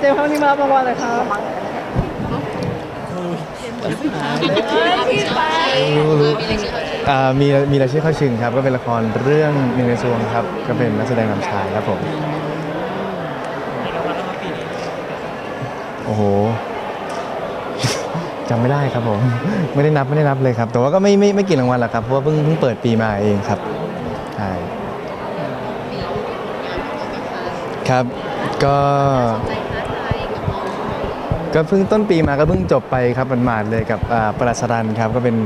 เจมส์ครับนี่มารับรางวัลอะไรครับอ่ามีมีรายชื่อเข้าชิงครับ ก็เป็นละครเรื่องหนึ่งในซวงครับ ก็เป็นนักแสดงนำชายครับผม โอ้โห จำไม่ได้ครับผม ไม่ได้นับไม่ได้นับเลยครับ แต่ว่าก็ไม่ไม่ไม่กี่รางวัลหรอกครับ เพราะว่าเพิ่งเพิ่งเปิดปีมาเองครับ ใช่ ครับ ก็ ก็เพิ่งต้นปีมาก็เพิ่งจบไปครับหมาดๆเลยกับอ่าปรัสรันครับก็เป็น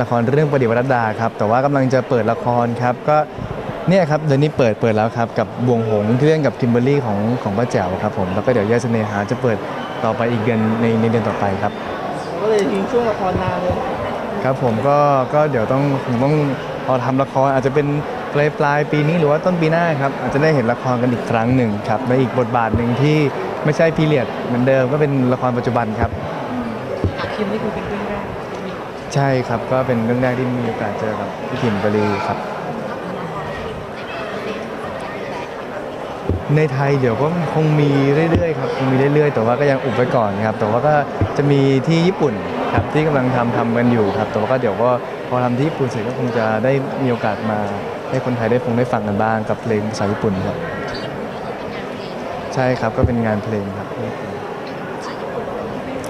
ละครเรื่องประดิษฐ์วรรดาครับแต่ว่ากำลังจะเปิดละครครับก็เนี่ยครับเดือนนี้เปิดเปิดแล้วครับกับบวงหงส์ที่เล่นกับคิมเบอรรี่ของของป้าแจ๋วครับผมแล้วก็เดี๋ยวแยกเสน่หาจะเปิดต่อไปอีกเดือนในในเดือนต่อไปครับ ก็เลยทิ้งช่วงละครนานเลยครับผมก็ก็เดี๋ยวต้องผมต้องรอทำละครอาจจะเป็นปลายปลายปีนี้หรือว่าต้นปีหน้าครับอาจจะได้เห็นละครกันอีกครั้งหนึ่งครับในอีกบทบาทหนึ่งที่ ไม่ใช่พีเรียดเหมือนเดิมก็เป็นละครปัจจุบันครับคิมนี่คือเป็นเรื่องแรกใช่ครับก็เป็นเรื่องแรกที่มีโอกาสเจอกับพี่คิมเบอรรีครับ ในไทยเดี๋ยวก็คงมีเรื่อยๆครับคงมีเรื่อยๆ แต่ว่าก็ยังอุบไว้ก่อนครับ แต่ว่าก็จะมีที่ญี่ปุ่นครับที่กำลังทำทำกันอยู่ครับ แต่ว่าก็เดี๋ยวก็พอทำที่ญี่ปุ่นเสร็จก็คงจะได้มีโอกาสมาให้คนไทยได้คงได้ฟังกันบ้างกับเพลงภาษาญี่ปุ่นครับ ใช่ครับก็เป็นงานเพลงครับ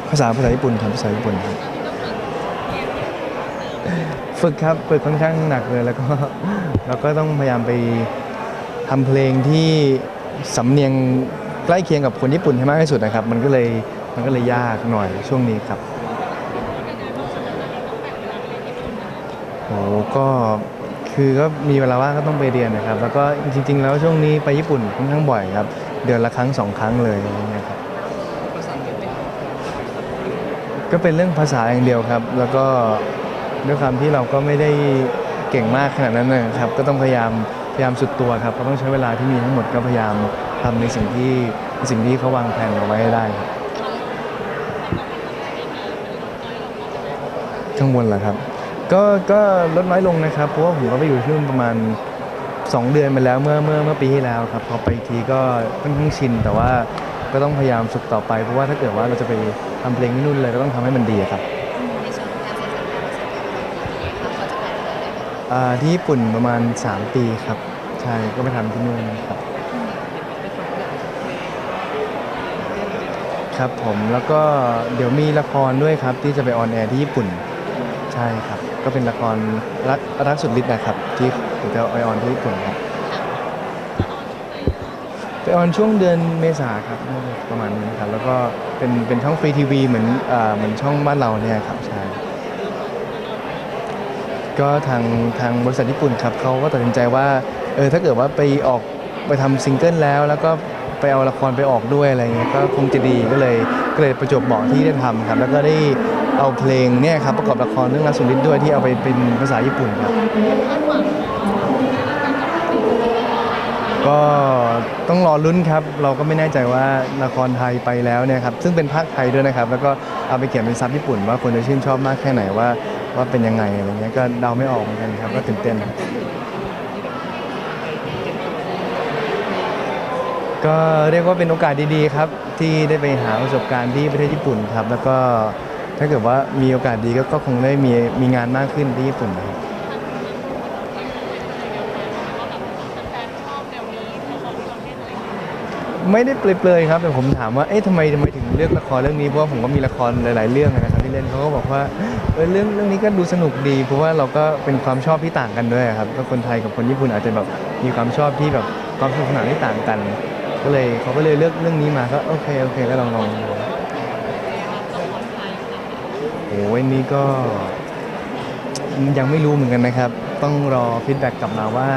ภาษาภาษาญี่ปุ่นครับภาษาญี่ปุ่นครับฝึกครับฝึกค่อนข้างหนักเลยแล้วก็แล้วก็ต้องพยายามไปทำเพลงที่สำเนียงใกล้เคียงกับคนญี่ปุ่นให้มากที่สุดนะครับ มันก็เลยมันก็เลยยากหน่อยช่วงนี้ครับโอ้ก็คือก็มีเวลาว่างก็ต้องไปเรียนนะครับ แล้วก็จริง ๆ แล้วช่วงนี้ไปญี่ปุ่นค่อนข้างบ่อยครับ เดือนละครั้งสองครั้งเลยอะไรเงี้ยครับก็เป็นเรื่องภาษาอย่างเดียวครับ แล้วก็ด้วยความที่เราก็ไม่ได้เก่งมากขนาดนั้นนะครับ ก็ต้องพยายามพยายามสุดตัวครับก็ต้องใช้เวลาที่มีทั้งหมดก็พยายามทำในสิ่งที่ในสิ่งที่เขาวางแผนเอาไว้ให้ได้ครับกังวลเหรอครับ ก็ก็ลดน้อยลงนะครับเพราะว่าผมก็ไปอยู่ที่นู่นประมาณ 2 เดือนไปแล้วเมื่อเมื่อเมื่อปีที่แล้วครับพอไปอีกทีก็ค่อนข้างชิน แต่ว่าก็ต้องพยายามฝึกต่อไปเพราะว่าถ้าเกิดว่าเราจะไปทำเพลงที่นู่นเลยก็ต้องทำให้มันดีอะครับในส่วนของการเซ็นสัญญาเราสัญญาเขาจะผ่านอะไรได้ไหมอ่าที่ญี่ปุ่นประมาณ 3 ปีครับใช่ก็ไปทำที่นู่นครับ ครับผมแล้วก็เดี๋ยวมีละครด้วยครับที่จะไปออนแอร์ที่ญี่ปุ่น ใช่ครับ ก็เป็นละครรักรักสุดฤทธิ์นะครับ ที่ผมจะไปออนที่ญี่ปุ่นครับไปออนช่วงเดือนเมษาครับประมาณนี้ครับแล้วก็เป็นเป็นช่องฟรีทีวีเหมือนอ่าเหมือนช่องบ้านเราเนี่ยครับใช่ก็ทางทางบริษัทญี่ปุ่นครับเขาก็ตัดสินใจว่าเออถ้าเกิดว่าไปออกไปทำซิงเกิลแล้ว แล้วก็ไปเอาละครไปออกด้วยอะไรเงี้ยก็คงจะดีก็เลยก็เลยประจวบเหมาะที่ได้ทำครับ แล้วก็ได้ เอาเพลงเนี่ยครับประกอบละครเรื่องรักสุดฤทธิ์ด้วยที่เอาไปเป็นภาษาญี่ปุ่นครับก็ต้องรอลุ้นครับ เราก็ไม่แน่ใจว่าละครไทยไปแล้วเนี่ยครับซึ่งเป็นภาคไทยด้วยนะครับ แล้วก็เอาไปเขียนเป็นซับญี่ปุ่น ว่าคนจะชื่นชอบมากแค่ไหนว่าว่าเป็นยังไงอะไรเงี้ยก็เดาไม่ออกเหมือนกันครับก็ตื่นเต้นก็เรียกว่าเป็นโอกาสดีๆครับ ที่ได้ไปหาประสบการณ์ที่ประเทศญี่ปุ่นครับ แล้วก็ ถ้าเกิดว่ามีโอกาสดีก็ก็คงได้มีมีงานมากขึ้นที่ญี่ปุ่นนะครับไม่ได้เปลยๆครับแต่ผมถามว่าเอ๊ะทำไมทำไมถึงเลือกละครเรื่องนี้เพราะว่าผมก็มีละครหลาย ๆ เรื่องนะครับที่เล่นเขาก็บอกว่าเออเรื่องเรื่องนี้ก็ดูสนุกดี เพราะว่าเราก็เป็นความชอบที่ต่างกันด้วยครับก็คนไทยกับคนญี่ปุ่นอาจจะแบบมีความชอบที่แบบความสนุกสนานที่ต่างกัน ก็เลยเขาก็เลยเลือกเรื่องนี้มาก็โอเคโอเคก็ลองลองดู โอ้ยนี่ก็ยังไม่รู้เหมือนกันนะครับ ต้องรอฟีดแบ็กกลับมาว่า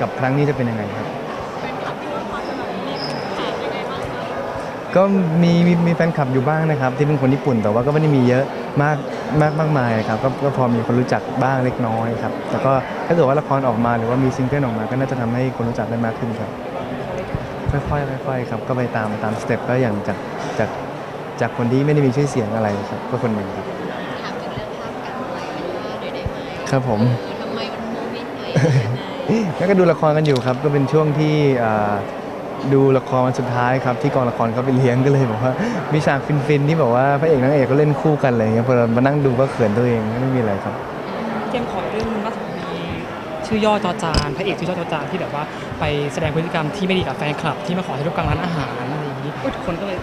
กับครั้งนี้จะเป็นยังไงครับ ก็มีมีมีแฟนคลับอยู่บ้างนะครับ ที่เป็นคนญี่ปุ่นแต่ว่าก็ไม่ได้มีเยอะมากมากมากมายครับก็ก็พอมีคนรู้จักบ้างเล็กน้อยครับแต่ก็ถ้าเกิดว่าละครออกมาหรือว่ามีซิงเกิลออกมา ก็น่าจะทำให้คนรู้จักได้มากขึ้นครับค่อยๆค่อยๆครับก็ไปตามตามสเต็ปก็อย่างจากจาก จากคนที่ไม่ได้มีชื่อเสียงอะไรครับก็คนหนึ่งครับถามถึงเรื่องภาพการอะไรหน่อยได้ไหมครับผม เออทำไมมันโมเมนต์เอ่ยยังไงแล้วก็ดูละครกันอยู่ครับ ก็เป็นช่วงที่อ่าดูละครวันสุดท้ายครับที่กองละครเขาไปเลี้ยงก็เลยบอกว่ามีฉากฟินๆที่แบบว่าพระเอกนางเอกก็เล่นคู่กันอะไรเงี้ยพอเรามานั่งดูก็เขินตัวเองไม่มีอะไรครับ เจมส์ขอเรื่องนึงล่าสุดมีชื่อย่อจอจานพระเอกชื่อย่อจอจานที่แบบว่าไปแสดงพฤติกรรมที่ไม่ดีกับแฟนคลับที่มาขอถ่ายรูปกลางร้านอาหารอะไรอย่างนี้ทุกคนก็เลย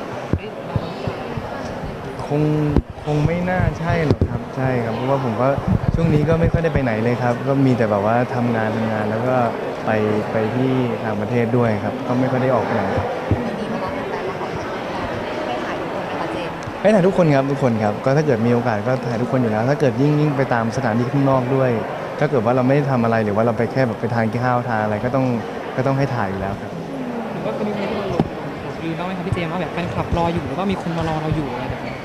คงคงไม่น่าใช่หรอกครับใช่ครับเพราะว่าผมก็ช่วงนี้ก็ไม่ค่อยได้ไปไหนเลยครับ ก็มีแต่แบบว่าทำงานทำงานแล้วก็ไปไปที่ต่างประเทศด้วยครับ ก็ไม่ค่อยได้ออกไปไหนวันนี้เพราะว่าแฟนๆมาขอถ่ายรูปให้ถ่ายทุกคนนะคะเจมส์ให้ถ่ายทุกคนครับทุกคนครับก็ถ้าเกิดมีโอกาสก็ถ่ายทุกคนอยู่แล้ว ถ้าเกิดยิ่งยิ่งไปตามสถานที่ข้างนอกด้วย ถ้าเกิดว่าเราไม่ได้ทำอะไรหรือว่าเราไปแค่แบบไปทานข้าวทานอะไรก็ต้องก็ต้องให้ถ่ายอยู่แล้วครับ หรือว่าจะมีคนที่มาหลงหลงลืมบ้างไหมครับพี่เจมส์ว่าแบบแฟนคลับรออยู่หรือว่ามีคนมารอเราอยู่อะไรแบบนี้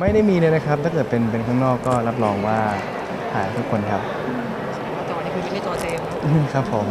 ไม่ได้มีเลยนะครับ ถ้าเกิดเป็นเป็นข้างนอกก็รับรองว่าถ่ายทุกคนครับว่าจอนี่คือไม่ใช่จอเจมส์นะครับผม